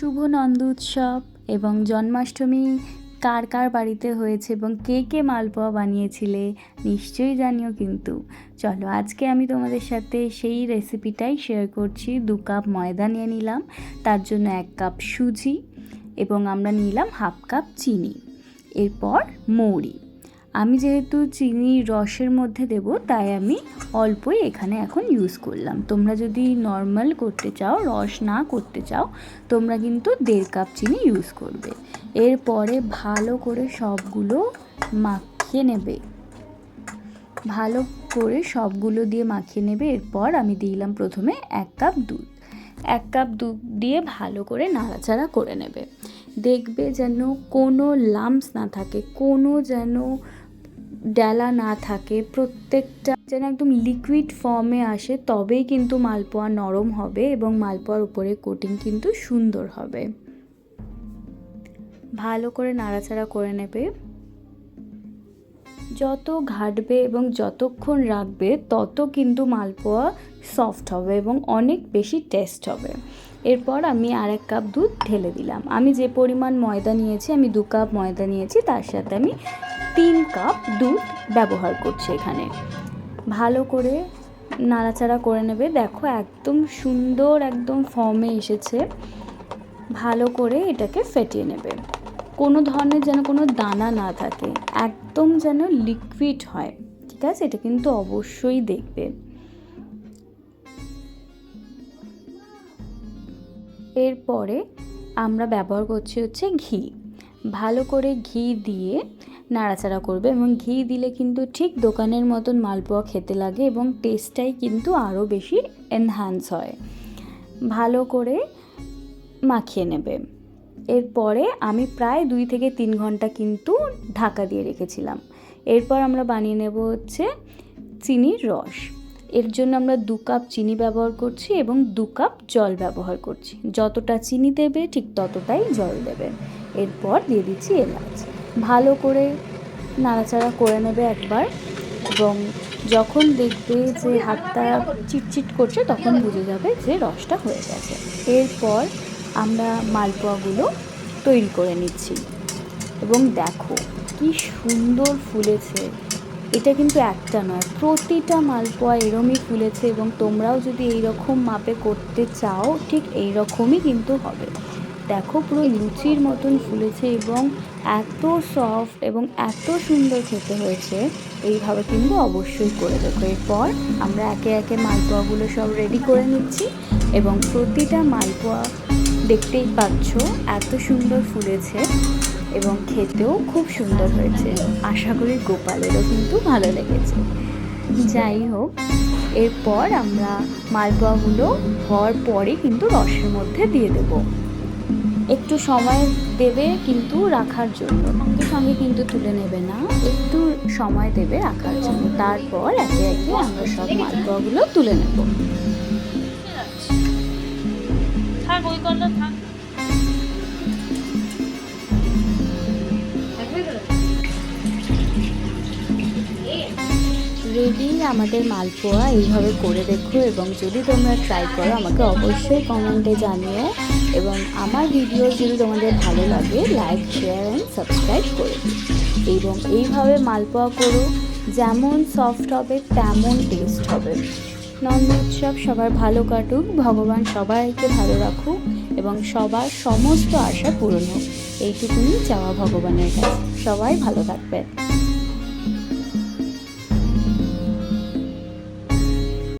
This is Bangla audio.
শুভ নন্দ উৎসব এবং জন্মাষ্টমী কার কার বাড়িতে হয়েছে এবং কে কে মালপোয়া বানিয়েছিলে নিশ্চয়ই জানিও কিন্তু। চলো, আজকে আমি তোমাদের সাথে সেই রেসিপিটাই শেয়ার করছি। দু কাপ ময়দা নিয়ে নিলাম, তার জন্য এক কাপ সুজি এবং আমরা নিলাম হাফ কাপ চিনি। এরপর মৌরি। আমি যেহেতু চিনি রসের মধ্যে দেব, তাই আমি অল্পই এখানে এখন ইউজ করলাম। তোমরা যদি নর্মাল করতে চাও, রস না করতে চাও, তোমরা কিন্তু দেড় কাপ চিনি ইউজ করবে। এরপরে ভালো করে সবগুলো মাখিয়ে নেবে। ভালো করে সবগুলো দিয়ে মাখিয়ে নেবে, এরপর আমি দিলাম প্রথমে এক কাপ দুধ। এক কাপ দুধ দিয়ে ভালো করে নাড়াচাড়া করে নেবে। দেখবে যেন কোনো লাম্পস না থাকে, কোনো যেন ডেলা না থাকে, প্রত্যেকটা যেন একদম লিকুইড ফর্মে আসে, তবেই কিন্তু মালপোয়া নরম হবে এবং মালপোয়ার উপরে কোটিং কিন্তু সুন্দর হবে। ভালো করে নাড়াচাড়া করে নেবে। যত ঘাটবে এবং যতক্ষণ রাখবে, তত কিন্তু মালপোয়া সফট হবে এবং অনেক বেশি টেস্ট হবে। এরপর আমি আর এক কাপ দুধ ঢেলে দিলাম। আমি যে পরিমাণ ময়দা নিয়েছি, আমি দু কাপ ময়দা নিয়েছি, তার সাথে আমি তিন কাপ দুধ ব্যবহার করছি এখানে। ভালো করে নাড়াচাড়া করে নেবে। দেখো একদম সুন্দর একদম ফর্মে এসেছে। ভালো করে এটাকে ফেটিয়ে নেবে। কোনো ধরনের যেন কোনো দানা না থাকে। একদম যেন লিকুইড হয়। ঠিক আছে? এটা কিন্তু অবশ্যই দেখবে। এরপরে আমরা ব্যবহার করছি হচ্ছে ঘি। ভালো করে ঘি দিয়ে নাড়াচাড়া করবে এবং ঘি দিলে কিন্তু ঠিক দোকানের মতন মালপোয়া খেতে লাগে এবং টেস্টটাই কিন্তু আরও বেশি এনহ্যান্স হয়। ভালো করে মাখিয়ে নেবে। এরপরে আমি প্রায় দুই থেকে তিন ঘণ্টা কিন্তু ঢাকা দিয়ে রেখেছিলাম। এরপর আমরা বানিয়ে নেব হচ্ছে চিনির রস। এর জন্য আমরা দু কাপ চিনি ব্যবহার করছি এবং দু কাপ জল ব্যবহার করছি। যতটা চিনি দেবে ঠিক ততটাই জল দেবে। এরপর দিয়ে দিচ্ছি এলাচ। ভালো করে নাড়াচাড়া করে নেবে একবার এবং যখন দেখবে যে হাতটা চিটচিট করছে তখন বুঝে যাবে যে রসটা হয়ে গেছে। এরপর আমরা মালপোয়াগুলো তৈরি করে নিচ্ছি। এবং দেখো কি সুন্দর ফুলেছে। এটা কিন্তু একটা নয়, প্রতিটা মালপোয়া এরমই ফুলেছে এবং তোমরাও যদি এই রকম মাপে করতে চাও, ঠিক এই রকমই কিন্তু হবে। দেখো পুরো লুচির মতন ফুলেছে এবং এত সফট এবং এত সুন্দর খেতে হয়েছে। এইভাবে কিন্তু অবশ্যই করে দেখো। এরপর আমরা একে একে মালপোয়াগুলো সব রেডি করে নিচ্ছি এবং প্রতিটা মালপোয়া দেখতেই পাচ্ছ এত সুন্দর ফুলেছে এবং খেতেও খুব সুন্দর হয়েছে। আশা করি গোপালেরও কিন্তু ভালো লেগেছে। যাই হোক, এরপর আমরা মালপোয়াগুলো হওয়ার পরে কিন্তু রসের মধ্যে দিয়ে দেব। একটু সময় দেবে কিন্তু রাখার জন্য। সঙ্গে সঙ্গে কিন্তু তুলে নেবে না একটু সময় দেবে রাখার জন্য। তারপর একে একে আমরা সব মালপোয়াগুলো তুলে নেব। থাক ওই থাক। রেডি আমাদের মালপোয়া এইভাবে করে দেখো এবং যদি তোমরা ট্রাই করো আমাকে অবশ্যই কমেন্টে জানিও। এবং আমার ভিডিও যদি তোমাদের ভালো লাগে লাইক শেয়ার অ্যান্ড সাবস্ক্রাইব করে। এবং এইভাবে মালপোয়া করো, যেমন সফট হবে, তেমন টেস্ট হবে। নন্দ উৎসব সবার ভালো কাটুক, ভগবান সবাইকে ভালো রাখুক, এবং সবার সমস্ত আশা পূরণ হোক। এইটুকুনি চাওয়া ভগবানের কাছে। সবাই ভালো থাকবে।